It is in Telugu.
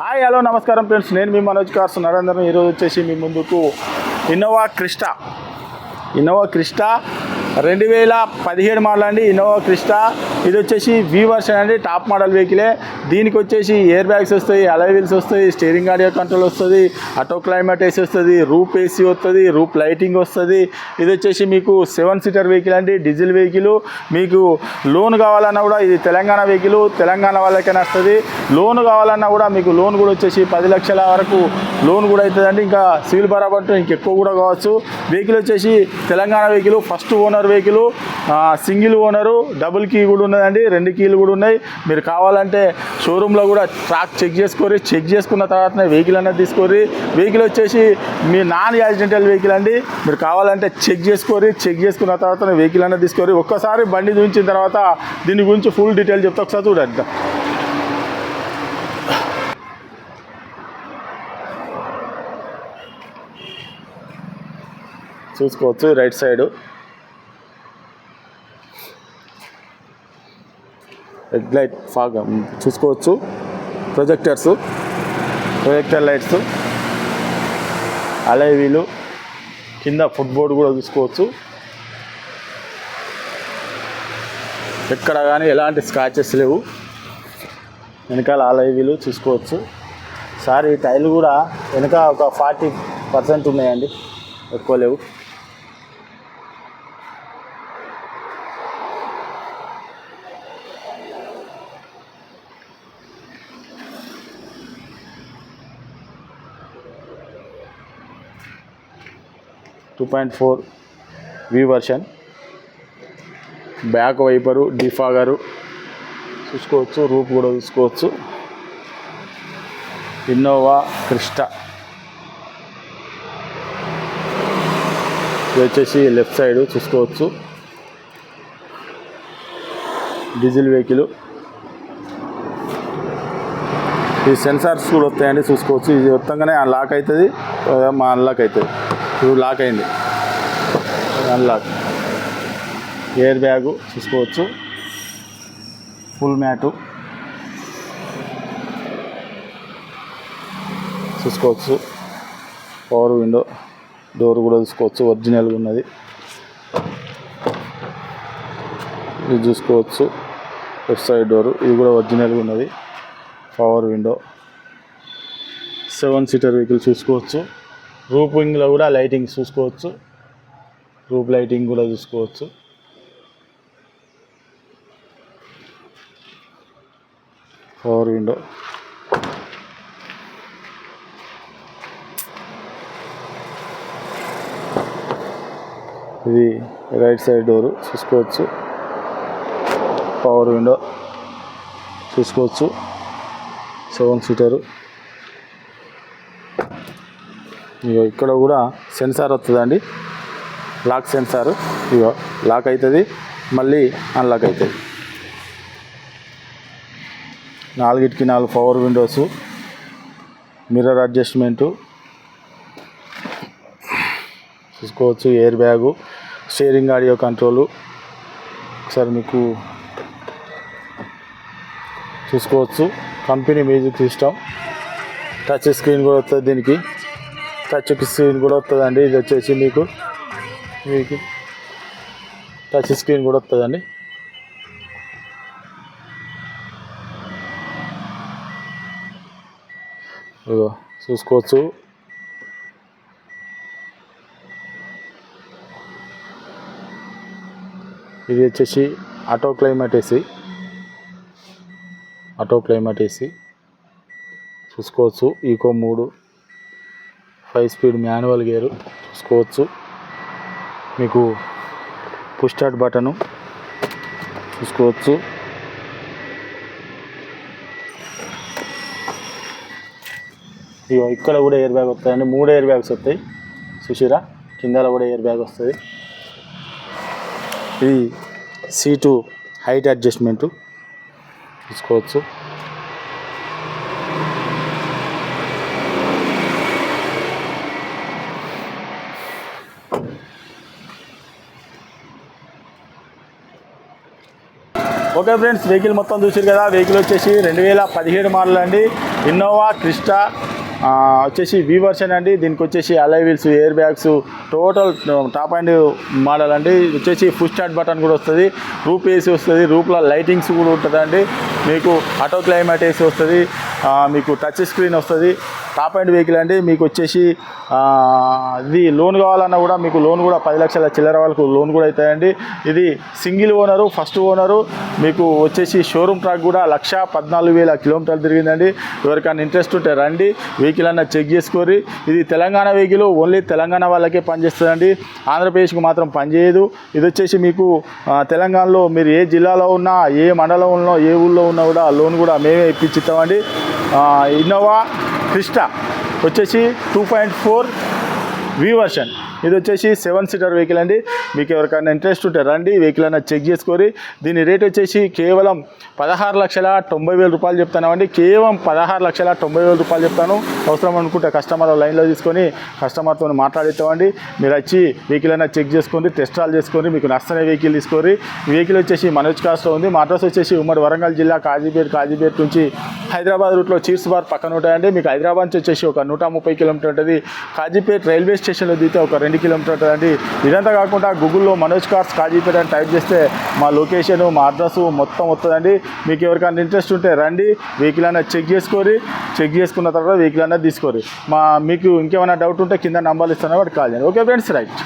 హాయ్ హలో నమస్కారం ఫ్రెండ్స్. నేను మీ మనోజ్ కార్స్ నరేంద్ర ఈరోజు వచ్చేసి మీ ముందుకు ఇన్నోవా క్రిస్టా. ఇన్నోవా క్రిస్టా రెండు వేల పదిహేడు మోడల్ అండి ఇన్నోవా క్రిస్టా ఇది వచ్చేసి వి వర్షన్ అండి టాప్ మోడల్ వెహికలే దీనికి వచ్చేసి ఎయిర్ బ్యాగ్స్ వస్తాయి అలవీల్స్ వస్తాయి స్టీరింగ్ ఆడియో కంట్రోల్ వస్తుంది ఆటో క్లైమేట్ ఏసీ వస్తుంది రూప్ ఏసీ వస్తుంది రూప్ లైటింగ్ వస్తుంది. ఇది వచ్చేసి మీకు సెవెన్ సీటర్ వెహికల్ అండి డీజిల్ వెహికల్ మీకు లోన్ కావాలన్నా కూడా ఇది తెలంగాణ వెహికల్ తెలంగాణ వాళ్ళకైనా వస్తుంది. లోన్ కావాలన్నా కూడా మీకు లోన్ కూడా వచ్చేసి పది లక్షల వరకు లోన్ కూడా అవుతుందండి. ఇంకా సివిల్ బరాబర్ ఇంకెక్కువ కూడా కావచ్చు. వెహికల్ వచ్చేసి Telangana vehicle first owner vehicle single owner double key కూడా ఉన్నదండి రెండు కీలు కూడా ఉన్నాయి. మీరు కావాలంటే షోరూంలో కూడా ట్రాక్ చెక్ చేసుకోరి చెక్ చేసుకున్న తర్వాతనే వెహికల్ అనేది తీసుకోరి వెహికల్ వచ్చేసి మీ నాన్ యాక్సిడెంటల్ వెహికల్ అండి. మీరు కావాలంటే చెక్ చేసుకోరి చెక్ చేసుకున్న తర్వాత వెహికల్ అనేది తీసుకోరి ఒక్కసారి బండి చూపించిన తర్వాత దీని గురించి ఫుల్ డీటెయిల్ చెప్తా ఒకసారి చూడండి చూసుకోవచ్చు right side. Head light fog చూసుకోవచ్చు. Projectors projector lights alloy wheel కింద ఫుట్ బోర్డు కూడా చూసుకోవచ్చు. ఎక్కడ కానీ ఎలాంటి స్క్రాచెస్ లేవు. వెనకాల అలై వీలు చూసుకోవచ్చు. సార్ ఈ టైర్లు కూడా వెనక ఒక ఫార్టీ పర్సెంట్ ఉన్నాయండి. ఎక్కువ లేవు. Two point four V version back wiper defogger చూసుకోవచ్చు రూప్ కూడా చూసుకోవచ్చు. ఇన్నోవా క్రిస్టా ఇది వచ్చేసి లెఫ్ట్ సైడ్ చూసుకోవచ్చు. డీజిల్ వెహికల్ ఈ సెన్సార్స్ కూడా వస్తాయండి చూసుకోవచ్చు. ఇది మొత్తంగానే లాక్ అవుతుంది మా అన్లాక్ అవుతుంది. ఇప్పుడు లాక్ అయింది. అన్లాక్ ఎయిర్ బ్యాగు చూసుకోవచ్చు ఫుల్ మ్యాటు చూసుకోవచ్చు పవర్ విండో డోర్ కూడా చూసుకోవచ్చు ఒరిజినల్గా ఉన్నది. ఇది చూసుకోవచ్చు. లెఫ్ట్ సైడ్ డోర్ ఇది కూడా ఒరిజినల్గా ఉన్నది. Power window. Seven seater vehicle చూసుకోవచ్చు. రూప్ వింగ్లో కూడా లైటింగ్ చూసుకోవచ్చు. రూప్ లైటింగ్ కూడా చూసుకోవచ్చు. పవర్ విండో ఇది రైట్ సైడ్ డోరు చూసుకోవచ్చు. పవర్ విండో చూసుకోవచ్చు. సెవెన్ సీటరు ఇగో ఇక్కడ కూడా సెన్సార్ వస్తుందండి. Lock censor. ఇగో లాక్ అవుతుంది. మళ్ళీ అన్లాక్ అవుతుంది. నాలుగిటికి నాలుగు పవర్ విండోస్ మిర్రర్ అడ్జస్ట్మెంటు చూసుకోవచ్చు air bag steering audio control ఒకసారి మీకు చూసుకోవచ్చు. Company music system touch screen కూడా వస్తుంది దీనికి. టచ్ స్క్రీన్ కూడా వస్తుందండి. ఇది వచ్చేసి మీకు మీకు టచ్ స్క్రీన్ కూడా వస్తుందండి. చూసుకోవచ్చు. ఇది వచ్చేసి auto climate AC. Auto climate AC. చూసుకోవచ్చు. ఈకో మూడు. ఫైవ్ స్పీడ్ మాన్యువల్ గేరు చూసుకోవచ్చు. మీకు పుష్ స్టార్ట్ బటను చూసుకోవచ్చు. ఇగో ఇక్కడ కూడా ఎయిర్ బ్యాగ్ వస్తాయండి. మూడు ఎయిర్ బ్యాగ్స్ వస్తాయి. చూసిరా కిందలో కూడా ఎయిర్ బ్యాగ్ వస్తుంది ఇది సీటు హైట్ అడ్జస్ట్మెంటు చూసుకోవచ్చు. ఓకే ఫ్రెండ్స్ వెహికల్ మొత్తం చూసారు కదా వెహికల్ వచ్చేసి రెండు వేల పదిహేడు మోడల్ అండి. ఇన్నోవా క్రిస్టా వచ్చేసి వి వర్షన్ అండి. దీనికి వచ్చేసి alloy wheels air bags total top and model అండి. వచ్చేసి ఫుల్ స్టార్ట్ బటన్ కూడా వస్తుంది. రూప్ ఏసీ వస్తుంది. రూప్లో లైటింగ్స్ కూడా ఉంటుందండి. మీకు ఆటో క్లైమేట్ ఏసీ వస్తుంది. మీకు టచ్ స్క్రీన్ వస్తుంది. టాప్ అండ్ వెహికల్ అండి. మీకు వచ్చేసి ఇది లోన్ కావాలన్నా కూడా మీకు లోన్ కూడా పది లక్షల చిల్లర వాళ్ళకు లోన్ కూడా అవుతాయండి. ఇది సింగిల్ ఓనరు ఫస్ట్ ఓనరు మీకు వచ్చేసి షోరూమ్ ట్రాక్ కూడా లక్ష పద్నాలుగు వేల కిలోమీటర్లు తిరిగిందండి. ఎవరికైనా ఇంట్రెస్ట్ ఉంటే రండి వెహికల్ అన్న చెక్ చేసుకోరి ఇది తెలంగాణ వెహికల్ ఓన్లీ తెలంగాణ వాళ్ళకే పనిచేస్తుందండి. ఆంధ్రప్రదేశ్కి మాత్రం పనిచేయదు. ఇది వచ్చేసి మీకు తెలంగాణలో మీరు ఏ జిల్లాలో ఉన్నా ఏ మండలంలో ఏ ఊళ్ళో ఉన్నా కూడా లోన్ కూడా మేమే ఇప్పించుతామండి ఇన్నోవా క్రిస్టా వచ్చేసి two point four V version. ఇది వచ్చేసి సెవెన్ సీటర్ వెహికల్ అండి. మీకు ఎవరికైనా ఇంట్రెస్ట్ ఉంటే రండి వెహికల్ అయినా చెక్ చేసుకోరి దీని రేట్ వచ్చేసి కేవలం పదహారు లక్షల తొంభై వేల రూపాయలు చెప్తానండి కేవలం పదహారు లక్షల తొంభై వేల రూపాయలు చెప్తాను. అవసరం అనుకుంటే కస్టమర్ లైన్లో తీసుకొని కస్టమర్తో మాట్లాడిస్తామండి మీరు వచ్చి వెహికల్ అయినా చెక్ చేసుకోండి టెస్ట్ ట్రాల్ చేసుకొని మీకు నచ్చని వెహికల్ తీసుకోరి వెహికల్ వచ్చేసి మనోజ్ కాస్ట్లో ఉంది. మా అడ్రస్ వచ్చేసి ఉమ్మడి వరంగల్ జిల్లా కాజీపేట కాజీపేట నుంచి హైదరాబాద్ రూట్లో చీర్స్ బార్ పక్కన ఉంటాయండి. మీకు హైదరాబాద్ నుంచి వచ్చేసి ఒక నూట ముప్పై కిలోమీటర్ ఉంటుంది. కాజీపేట రైల్వే స్టేషన్లో దిగితే ఒక రెండు కిలోమీటర్ ఉంటుందండి. ఇదంతా కాకుండా గూగుల్లో మనోజ్ కార్స్ కాజీపేట అని టైప్ చేస్తే మా లొకేషన్ మా అడ్రస్ మొత్తం వస్తుందండి. మీకు ఎవరికైనా ఇంట్రెస్ట్ ఉంటే రండి వెహికల్ అయినా చెక్ చేసుకోరి. చెక్ చేసుకున్న తర్వాత వెహికల్ అయినా తీసుకోరి. మా మీకు ఇంకేమైనా డౌట్ ఉంటే కింద నంబర్లు ఇస్తాను వాటి కాల్ చేయండి. Okay friends right